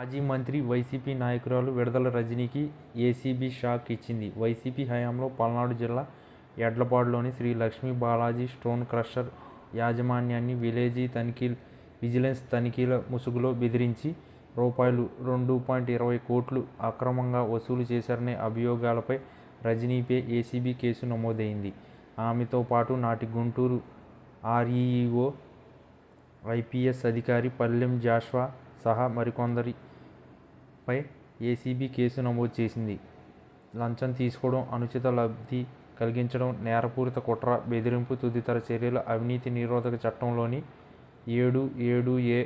మాజీ మంత్రి వైసీపీ నాయకురాలు విడుదల రజనీకి ఏసీబీ షాక్ ఇచ్చింది. వైసీపీ హయాంలో పల్నాడు జిల్లా ఎడ్లపాడులోని శ్రీ లక్ష్మీ బాలాజీ స్టోన్ క్రషర్ యాజమాన్యాన్ని విజిలెన్స్ తనిఖీల ముసుగులో బెదిరించి రూపాయలు రెండు పాయింట్ ఇరవై కోట్లు అక్రమంగా వసూలు చేశారనే అభియోగాలపై రజనీపై ఏసీబీ కేసు నమోదైంది. ఆమెతో పాటు నాటి గుంటూరు ఆర్ఈఈఓ ఐపీఎస్ అధికారి పల్లెం జాష్వా సహా మరికొందరి పై ఏసీబీ కేసు నమోదు చేసింది. లంచం తీసుకోవడం, అనుచిత లబ్ధి కలిగించడం, నేరపూరిత కుట్ర, బెదిరింపు తదితర చర్యలు అవినీతి నిరోధక చట్టంలోని ఏడు, ఏడు ఏ,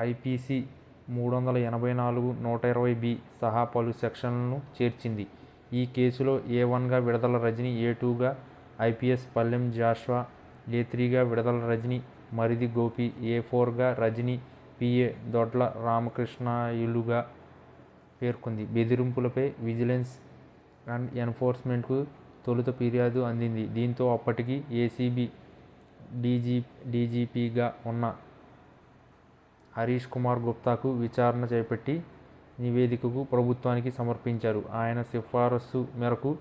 ఐపీసీ మూడు వందల ఎనభై నాలుగు, నూట ఇరవై బి సహా పలు సెక్షన్లను చేర్చింది. ఈ కేసులో ఏ వన్గా విడుదల రజని, ఏ టూగా ఐపీఎస్ పల్లెం జాష్వా ఏ త్రీగా విడుదల రజని మరిది గోపి, ఏ ఫోర్గా రజని పిఏ దొడ్ల రామకృష్ణాయులుగా పేర్కొంది. బెదిరింపులపై విజిలెన్స్ అండ్ ఎన్ఫోర్స్మెంట్కు తొలుత ఫిర్యాదు అందింది. దీంతో అప్పటికి ఏసీబీ డీజీ డీజీపీగా ఉన్న హరీష్ కుమార్ గుప్తాకు విచారణ చేపట్టి నివేదికకు ప్రభుత్వానికి సమర్పించారు. ఆయన సిఫారసు మేరకు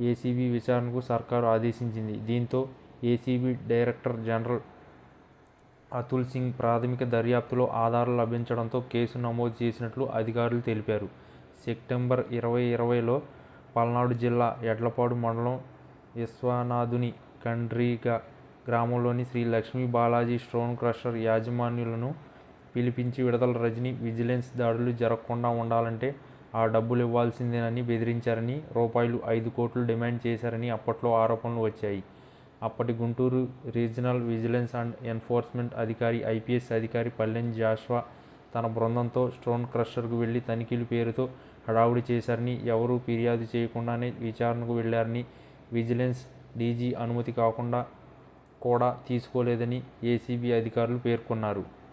ఏసీబీ విచారణకు సర్కారు ఆదేశించింది. దీంతో ACB director general Atul Singh ప్రాథమిక దర్యాప్తులో ఆధారాలు లభించడంతో కేసు నమోదు చేసినట్లు అధికారులు తెలిపారు. సెప్టెంబర్ ఇరవై ఇరవైలో పల్నాడు జిల్లా ఎడ్లపాడు మండలం విశ్వనాథుని ఖండ్రిగ గ్రామంలోని శ్రీ లక్ష్మీ బాలాజీ స్టోన్ క్రషర్ యాజమాన్యులను పిలిపించి విడుదల రజని విజిలెన్స్ దాడులు జరగకుండా ఉండాలంటే ఆ డబ్బులివ్వాల్సిందేనని బెదిరించారని, రూపాయలు ఐదు కోట్లు డిమాండ్ చేశారని అప్పట్లో ఆరోపణలు వచ్చాయి. అప్పటి Guntur regional vigilance and enforcement అధికారి ఐపీఎస్ అధికారి పల్లెన్ జాష్వా తన బృందంతో స్టోన్ క్రషర్కు వెళ్ళి తనిఖీల పేరుతో హడావుడి చేశారని, ఎవరూ ఫిర్యాదు చేయకుండానే విచారణకు వెళ్ళారని, విజిలెన్స్ డీజీ అనుమతి కాకుండా కూడా తీసుకోలేదని ఏసీబీ అధికారులు పేర్కొన్నారు.